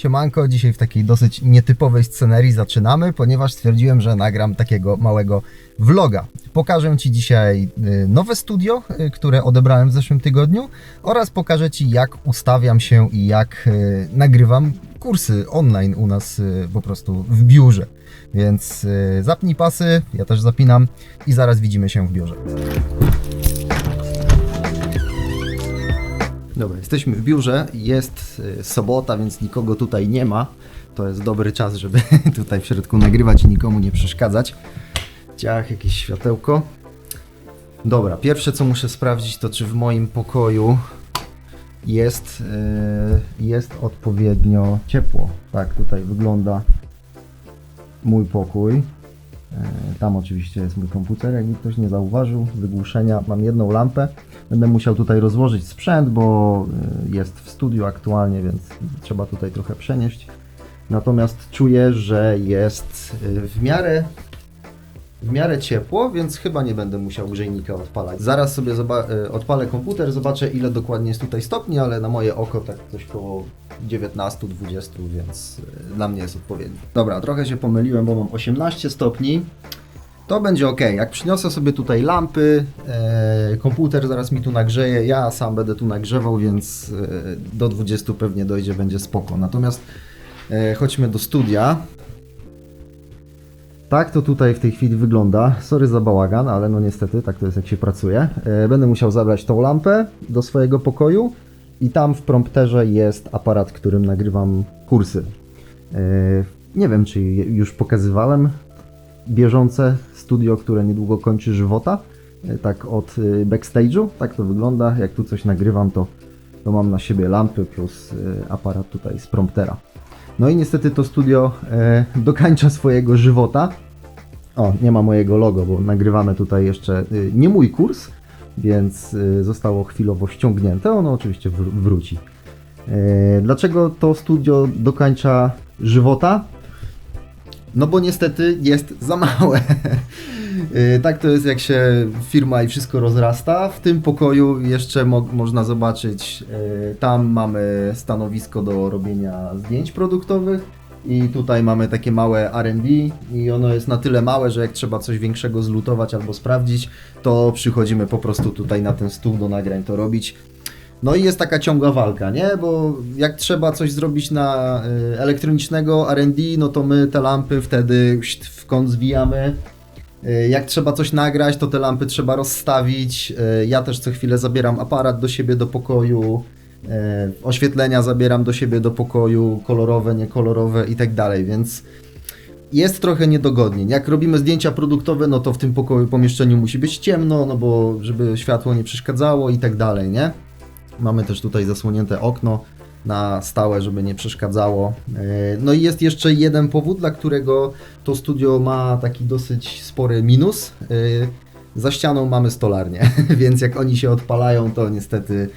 Siemanko, dzisiaj w takiej dosyć nietypowej scenerii zaczynamy, ponieważ stwierdziłem, że nagram takiego małego vloga. Pokażę Ci dzisiaj y, nowe studio, y, które odebrałem w zeszłym tygodniu oraz pokażę Ci jak ustawiam się i jak y, nagrywam kursy online u nas po prostu w biurze. Więc zapnij pasy, ja też zapinam i zaraz widzimy się w biurze. Dobra, jesteśmy w biurze. Jest y, sobota, więc nikogo tutaj nie ma. To jest dobry czas, żeby tutaj w środku nagrywać i nikomu nie przeszkadzać. Ciach, jakieś światełko. Dobra, pierwsze co muszę sprawdzić to czy w moim pokoju jest, y, jest odpowiednio ciepło. Tak tutaj wygląda mój pokój. E, Tam oczywiście jest mój komputer, jakby ktoś nie zauważył, wygłuszenia. Mam jedną lampę. Będę musiał tutaj rozłożyć sprzęt, bo y, jest w studiu aktualnie, więc trzeba tutaj trochę przenieść. Natomiast czuję, że jest y, w miarę w miarę ciepło, więc chyba nie będę musiał grzejnika odpalać. Zaraz sobie odpalę komputer, zobaczę ile dokładnie jest tutaj stopni, ale na moje oko tak coś koło 19-20, więc y, dla mnie jest odpowiedni. Dobra, trochę się pomyliłem, bo mam 18 stopni. To będzie ok. Jak przyniosę sobie tutaj lampy, e, komputer zaraz mi tu nagrzeje, ja sam będę tu nagrzewał, więc e, do 20 pewnie dojdzie, będzie spoko. Natomiast e, chodźmy do studia. Tak to tutaj w tej chwili wygląda. Sorry za bałagan, ale no niestety tak to jest jak się pracuje. E, będę musiał zabrać tą lampę do swojego pokoju i tam w prompterze jest aparat, którym nagrywam kursy. E, nie wiem, czy już pokazywałem bieżące studio, które niedługo kończy żywota. E, Tak od e, backstage'u. Tak to wygląda. Jak tu coś nagrywam, to, to mam na siebie lampy plus aparat tutaj z promptera. No i niestety to studio dokańcza swojego żywota. O, nie ma mojego logo, bo nagrywamy tutaj jeszcze nie mój kurs, więc e, zostało chwilowo ściągnięte. Ono oczywiście wr- wróci. E, dlaczego to studio dokańcza żywota? No bo niestety jest za małe. Yy, tak to jest jak się firma i wszystko rozrasta. W tym pokoju jeszcze mo- można zobaczyć, yy, tam mamy stanowisko do robienia zdjęć produktowych i tutaj mamy takie małe R&D i ono jest na tyle małe, że jak trzeba coś większego zlutować albo sprawdzić, to przychodzimy po prostu tutaj na ten stół do nagrań to robić. No i jest taka ciągła walka, nie? Bo jak trzeba coś zrobić na y, elektronicznego R&D, no to my te lampy wtedy w kąt zwijamy. Y, Jak trzeba coś nagrać, to te lampy trzeba rozstawić. Y, Ja też co chwilę zabieram aparat do siebie do pokoju. Y, Oświetlenia zabieram do siebie do pokoju, kolorowe, niekolorowe i tak dalej, więc jest trochę niedogodnie. Jak robimy zdjęcia produktowe, no to w tym pokoju, pomieszczeniu musi być ciemno, no bo żeby światło nie przeszkadzało i tak dalej, nie? Mamy też tutaj zasłonięte okno na stałe, żeby nie przeszkadzało. Yy, No i jest jeszcze jeden powód, dla którego to studio ma taki dosyć spory minus. Yy, Za ścianą mamy stolarnię, więc jak oni się odpalają, to niestety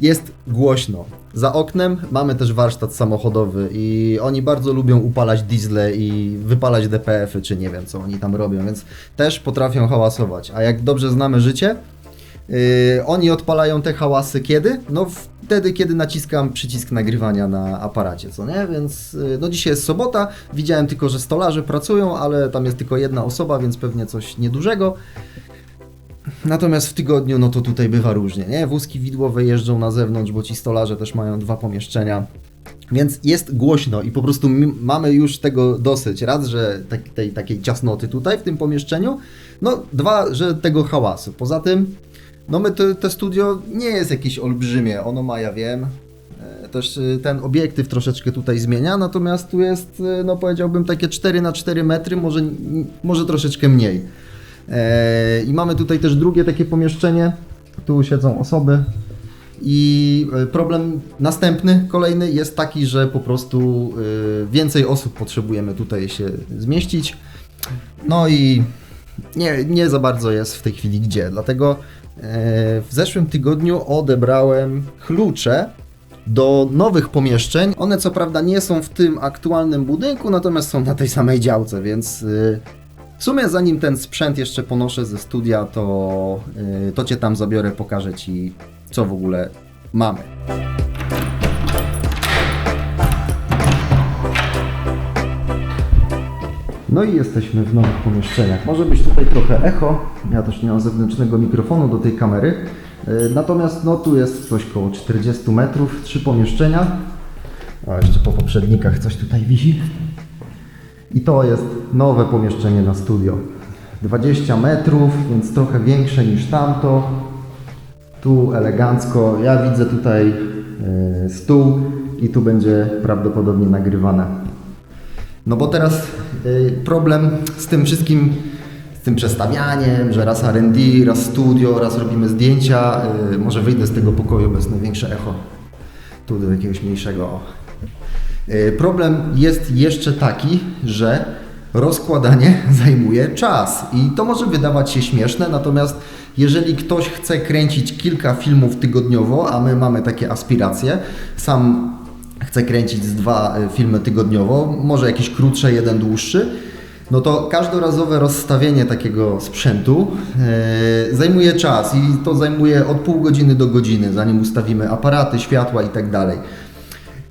jest głośno. Za oknem mamy też warsztat samochodowy i oni bardzo lubią upalać diesle i wypalać DPF-y, czy nie wiem co oni tam robią, więc też potrafią hałasować. A jak dobrze znamy życie, Yy, oni odpalają te hałasy kiedy? No wtedy, kiedy naciskam przycisk nagrywania na aparacie, co nie? Więc yy, no dzisiaj jest sobota, widziałem tylko, że stolarze pracują, ale tam jest tylko jedna osoba, więc pewnie coś niedużego. Natomiast w tygodniu, no to tutaj bywa różnie, nie? Wózki widłowe jeżdżą na zewnątrz, bo ci stolarze też mają dwa pomieszczenia. Więc jest głośno i po prostu mamy już tego dosyć. Raz, że tak, tej takiej ciasnoty tutaj w tym pomieszczeniu, no dwa, że tego hałasu. Poza tym, no my to, to studio nie jest jakieś olbrzymie, ono ma, ja wiem, e, też e, ten obiektyw troszeczkę tutaj zmienia, natomiast tu jest, e, no powiedziałbym, takie 4 na 4 metry, może, może troszeczkę mniej. E, I mamy tutaj też drugie takie pomieszczenie, tu siedzą osoby, i e, problem następny, kolejny jest taki, że po prostu y, więcej osób potrzebujemy tutaj się zmieścić. No i nie, nie za bardzo jest w tej chwili gdzie. Dlatego e, w zeszłym tygodniu odebrałem klucze do nowych pomieszczeń. One co prawda nie są w tym aktualnym budynku, natomiast są na tej samej działce, więc w sumie zanim ten sprzęt jeszcze ponoszę ze studia, to, y, to Cię tam zabiorę, pokażę Ci co w ogóle mamy. No i jesteśmy w nowych pomieszczeniach. Może być tutaj trochę echo, ja też nie mam zewnętrznego mikrofonu do tej kamery. Y, natomiast no tu jest coś koło 40 metrów, trzy pomieszczenia. A jeszcze po poprzednikach coś tutaj wisi. I to jest nowe pomieszczenie na studio. 20 metrów, więc trochę większe niż tamto. Tu elegancko. Ja widzę tutaj e, stół i tu będzie prawdopodobnie nagrywane. No bo teraz y, problem z tym wszystkim, z tym przestawianiem, że raz R&D, raz studio, raz robimy zdjęcia. y, Może wyjdę z tego pokoju, jest największe echo. Tu do jakiegoś mniejszego. Y, Problem jest jeszcze taki, że rozkładanie zajmuje czas i to może wydawać się śmieszne, natomiast jeżeli ktoś chce kręcić kilka filmów tygodniowo, a my mamy takie aspiracje, sam chcę kręcić z dwa y, filmy tygodniowo, może jakiś krótsze, jeden dłuższy, no to każdorazowe rozstawienie takiego sprzętu e, zajmuje czas i to zajmuje od pół godziny do godziny, zanim ustawimy aparaty, światła i tak dalej.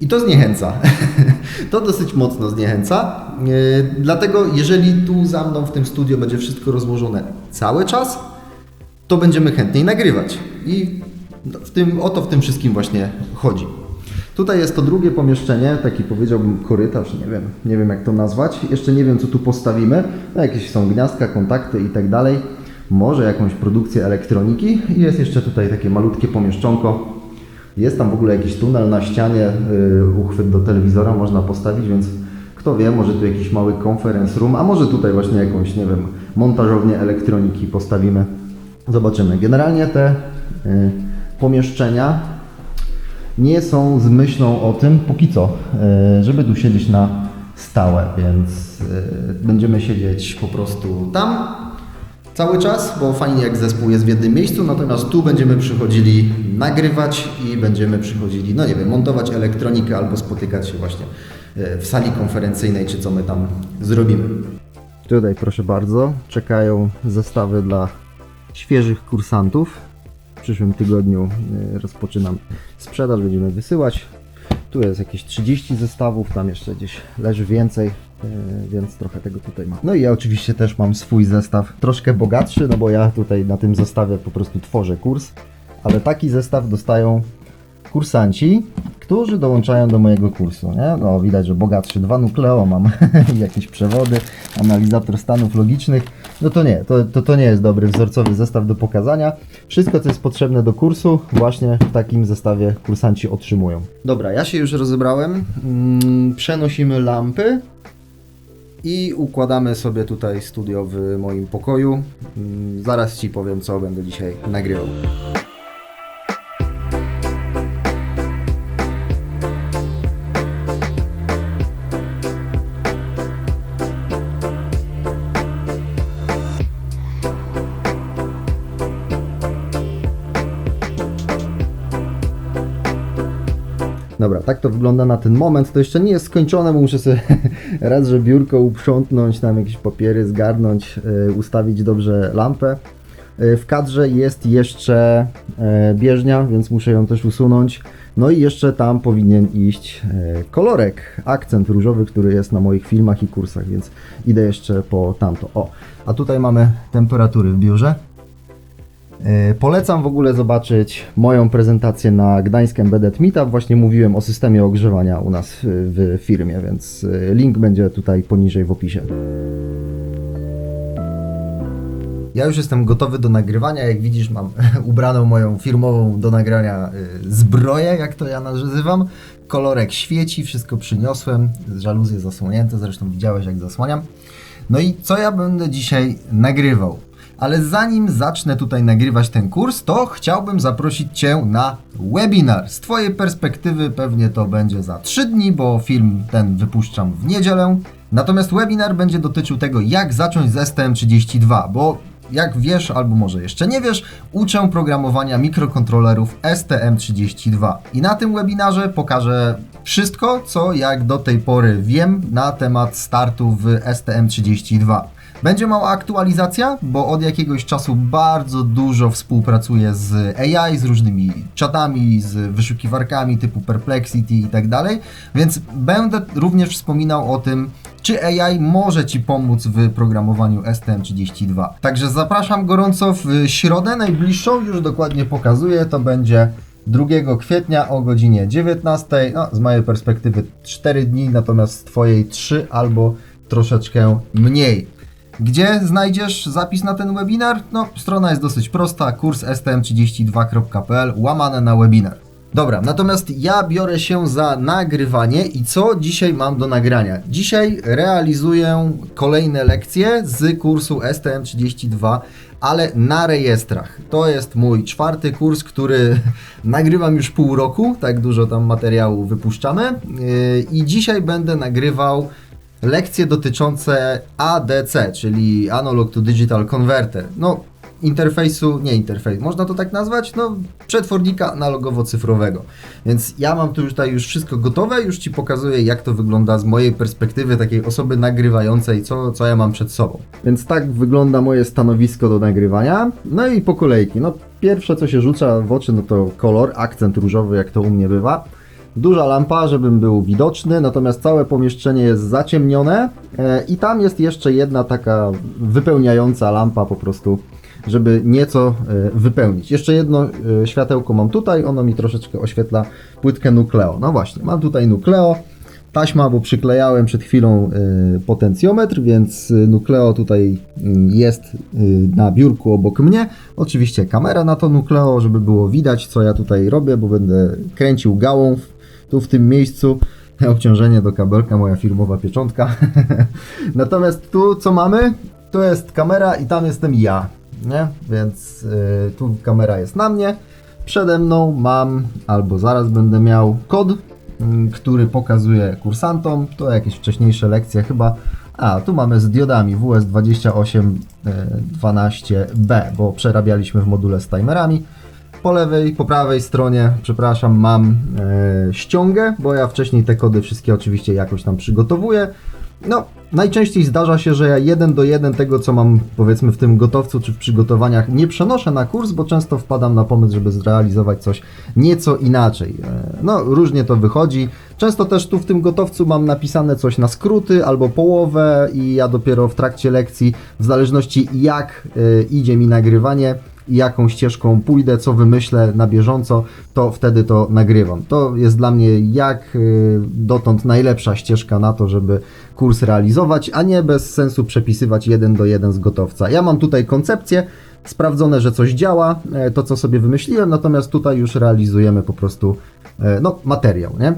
I to zniechęca. to dosyć mocno zniechęca. E, dlatego, jeżeli tu za mną w tym studio będzie wszystko rozłożone cały czas, to będziemy chętniej nagrywać. I w tym, o to w tym wszystkim właśnie chodzi. Tutaj jest to drugie pomieszczenie, taki powiedziałbym korytarz, nie wiem, nie wiem jak to nazwać. Jeszcze nie wiem co tu postawimy. No, jakieś są gniazdka, kontakty i tak dalej. Może jakąś produkcję elektroniki i jest jeszcze tutaj takie malutkie pomieszczonko. Jest tam w ogóle jakiś tunel na ścianie, yy, uchwyt do telewizora można postawić, więc kto wie, może tu jakiś mały conference room, a może tutaj właśnie jakąś, nie wiem, montażownię elektroniki postawimy. Zobaczymy. Generalnie te yy, pomieszczenia nie są z myślą o tym, póki co, e, żeby tu siedzieć na stałe, więc będziemy siedzieć po prostu tam cały czas, bo fajnie jak zespół jest w jednym miejscu, natomiast tu będziemy przychodzili nagrywać i będziemy przychodzili, no nie wiem, montować elektronikę albo spotykać się właśnie e, w sali konferencyjnej, czy co my tam zrobimy. Tutaj proszę bardzo, czekają zestawy dla świeżych kursantów. W przyszłym tygodniu y, rozpoczynam sprzedaż, będziemy wysyłać. Tu jest jakieś 30 zestawów, tam jeszcze gdzieś leży więcej, więc trochę tego tutaj mam. No i ja oczywiście też mam swój zestaw, troszkę bogatszy, no bo ja tutaj na tym zestawie po prostu tworzę kurs, ale taki zestaw dostają kursanci, którzy dołączają do mojego kursu. Nie? No, widać, że bogatszy. Dwa nukleo mam, jakieś przewody, analizator stanów logicznych. No to nie, to, to, to nie jest dobry wzorcowy zestaw do pokazania. Wszystko, co jest potrzebne do kursu, właśnie w takim zestawie kursanci otrzymują. Dobra, ja się już rozebrałem. Mm, przenosimy lampy i układamy sobie tutaj studio w moim pokoju. Mm, Zaraz Ci powiem, co będę dzisiaj nagrywał. Dobra, tak to wygląda na ten moment. To jeszcze nie jest skończone, bo muszę sobie raz, że biurko uprzątnąć, tam jakieś papiery zgarnąć, y, ustawić dobrze lampę. Y, W kadrze jest jeszcze e, bieżnia, więc muszę ją też usunąć. No i jeszcze tam powinien iść e, kolorek, akcent różowy, który jest na moich filmach i kursach, więc idę jeszcze po tamto. O, a tutaj mamy temperatury w biurze. E, Polecam w ogóle zobaczyć moją prezentację na Gdańsk Embedded Meetup. Właśnie mówiłem o systemie ogrzewania u nas w, w firmie, więc e, link będzie tutaj poniżej w opisie. Ja już jestem gotowy do nagrywania. Jak widzisz, mam ubraną moją firmową do nagrania zbroję, jak to ja nazywam. Kolorek świeci, wszystko przyniosłem. Żaluzje zasłonięte, zresztą widziałeś, jak zasłaniam. No i co ja będę dzisiaj nagrywał? Ale zanim zacznę tutaj nagrywać ten kurs, to chciałbym zaprosić Cię na webinar. Z Twojej perspektywy pewnie to będzie za 3 dni, bo film ten wypuszczam w niedzielę. Natomiast webinar będzie dotyczył tego, jak zacząć z STM32, bo jak wiesz, albo może jeszcze nie wiesz, uczę programowania mikrokontrolerów STM32. I na tym webinarze pokażę wszystko, co jak do tej pory wiem na temat startu w STM32. Będzie mała aktualizacja, bo od jakiegoś czasu bardzo dużo współpracuję z AI, z różnymi czatami, z wyszukiwarkami typu Perplexity i tak dalej, więc będę również wspominał o tym, czy AI może Ci pomóc w programowaniu STM32. Także zapraszam gorąco w środę najbliższą, już dokładnie pokazuję, to będzie 2 kwietnia o godzinie 19. No, z mojej perspektywy 4 dni, natomiast z Twojej 3 albo troszeczkę mniej. Gdzie znajdziesz zapis na ten webinar? No, strona jest dosyć prosta, kurs stm32.pl, łamane na webinar. Dobra, natomiast ja biorę się za nagrywanie i co dzisiaj mam do nagrania? Dzisiaj realizuję kolejne lekcje z kursu STM32, ale na rejestrach. To jest mój czwarty kurs, który nagrywam już pół roku, tak dużo tam materiału wypuszczamy Yy, i dzisiaj będę nagrywał lekcje dotyczące ADC, czyli Analog to Digital Converter. No, interfejsu, nie interfejs, można to tak nazwać? No, przetwornika analogowo-cyfrowego. Więc ja mam tu już tutaj już wszystko gotowe, już Ci pokazuję, jak to wygląda z mojej perspektywy takiej osoby nagrywającej, co, co ja mam przed sobą. Więc tak wygląda moje stanowisko do nagrywania. No i po kolejki. No, pierwsze, co się rzuca w oczy, no to kolor, akcent różowy, jak to u mnie bywa. Duża lampa, żebym był widoczny, natomiast całe pomieszczenie jest zaciemnione e, i tam jest jeszcze jedna taka wypełniająca lampa po prostu, żeby nieco e, wypełnić. Jeszcze jedno e, światełko mam tutaj, ono mi troszeczkę oświetla płytkę Nucleo. No właśnie, mam tutaj Nucleo, taśma, bo przyklejałem przed chwilą potencjometr, więc Nucleo tutaj mm, jest na biurku obok mnie. Oczywiście kamera na to Nucleo, żeby było widać, co ja tutaj robię, bo będę kręcił gałą tu w tym miejscu. Obciążenie do kabelka, moja firmowa pieczątka. Natomiast tu co mamy? Tu jest kamera i tam jestem ja, nie? Więc y, tu kamera jest na mnie. Przede mną mam, albo zaraz będę miał kod, mm, który pokazuje kursantom. To jakieś wcześniejsze lekcje chyba. A, tu mamy z diodami WS2812B, bo przerabialiśmy w module z timerami. Po lewej, po prawej stronie, przepraszam, mam e, ściągę, bo ja wcześniej te kody wszystkie oczywiście jakoś tam przygotowuję. No, najczęściej zdarza się, że ja jeden do jeden tego, co mam powiedzmy w tym gotowcu czy w przygotowaniach, nie przenoszę na kurs, bo często wpadam na pomysł, żeby zrealizować coś nieco inaczej. E, No, różnie to wychodzi. Często też tu w tym gotowcu mam napisane coś na skróty albo połowę i ja dopiero w trakcie lekcji, w zależności jak e, idzie mi nagrywanie, jaką ścieżką pójdę, co wymyślę na bieżąco, to wtedy to nagrywam. To jest dla mnie jak y, dotąd najlepsza ścieżka na to, żeby kurs realizować, a nie bez sensu przepisywać jeden do jeden z gotowca. Ja mam tutaj koncepcję, sprawdzone, że coś działa, e, to co sobie wymyśliłem, natomiast tutaj już realizujemy po prostu e, no, materiał, nie?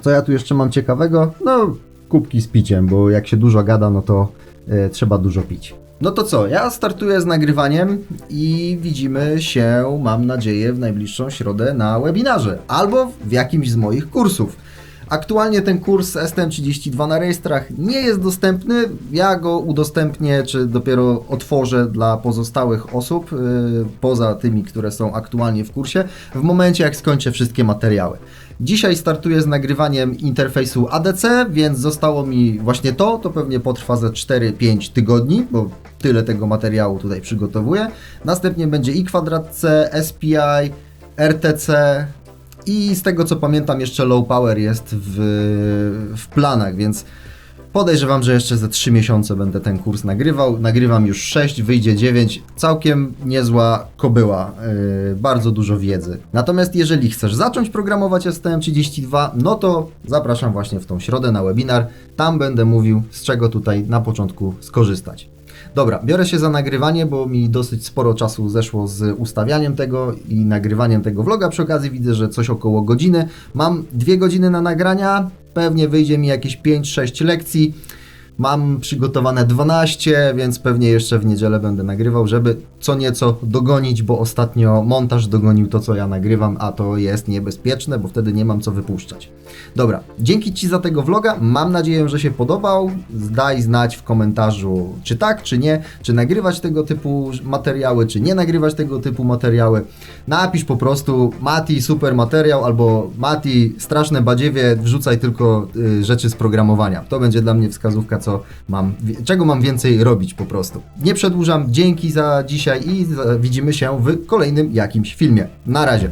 Co ja tu jeszcze mam ciekawego? No, kubki z piciem, bo jak się dużo gada, no to e, trzeba dużo pić. No to co, ja startuję z nagrywaniem i widzimy się, mam nadzieję, w najbliższą środę na webinarze albo w jakimś z moich kursów. Aktualnie ten kurs STM32 na rejestrach nie jest dostępny. Ja go udostępnię, czy dopiero otworzę dla pozostałych osób, yy, poza tymi, które są aktualnie w kursie, w momencie jak skończę wszystkie materiały. Dzisiaj startuję z nagrywaniem interfejsu ADC, więc zostało mi właśnie to. To pewnie potrwa ze 4-5 tygodni, bo tyle tego materiału tutaj przygotowuję. Następnie będzie i kwadrat C, SPI, RTC, i z tego co pamiętam, jeszcze low power jest w, w planach, więc podejrzewam, że jeszcze ze 3 miesiące będę ten kurs nagrywał. Nagrywam już 6, wyjdzie 9. Całkiem niezła kobyła, yy, bardzo dużo wiedzy. Natomiast jeżeli chcesz zacząć programować STM32, no to zapraszam właśnie w tą środę na webinar. Tam będę mówił, z czego tutaj na początku skorzystać. Dobra, biorę się za nagrywanie, bo mi dosyć sporo czasu zeszło z ustawianiem tego i nagrywaniem tego vloga. Przy okazji widzę, że coś około godziny. Mam dwie godziny na nagrania, pewnie wyjdzie mi jakieś 5-6 lekcji. Mam przygotowane 12, więc pewnie jeszcze w niedzielę będę nagrywał, żeby co nieco dogonić, bo ostatnio montaż dogonił to, co ja nagrywam, a to jest niebezpieczne, bo wtedy nie mam co wypuszczać. Dobra, dzięki Ci za tego vloga. Mam nadzieję, że się podobał. Daj znać w komentarzu, czy tak, czy nie, czy nagrywać tego typu materiały, czy nie nagrywać tego typu materiały. Napisz po prostu Mati, super materiał, albo Mati, straszne badziewie, wrzucaj tylko y, rzeczy z programowania. To będzie dla mnie wskazówka, co mam, czego mam więcej robić po prostu. Nie przedłużam, dzięki za dzisiaj i widzimy się w kolejnym jakimś filmie. Na razie.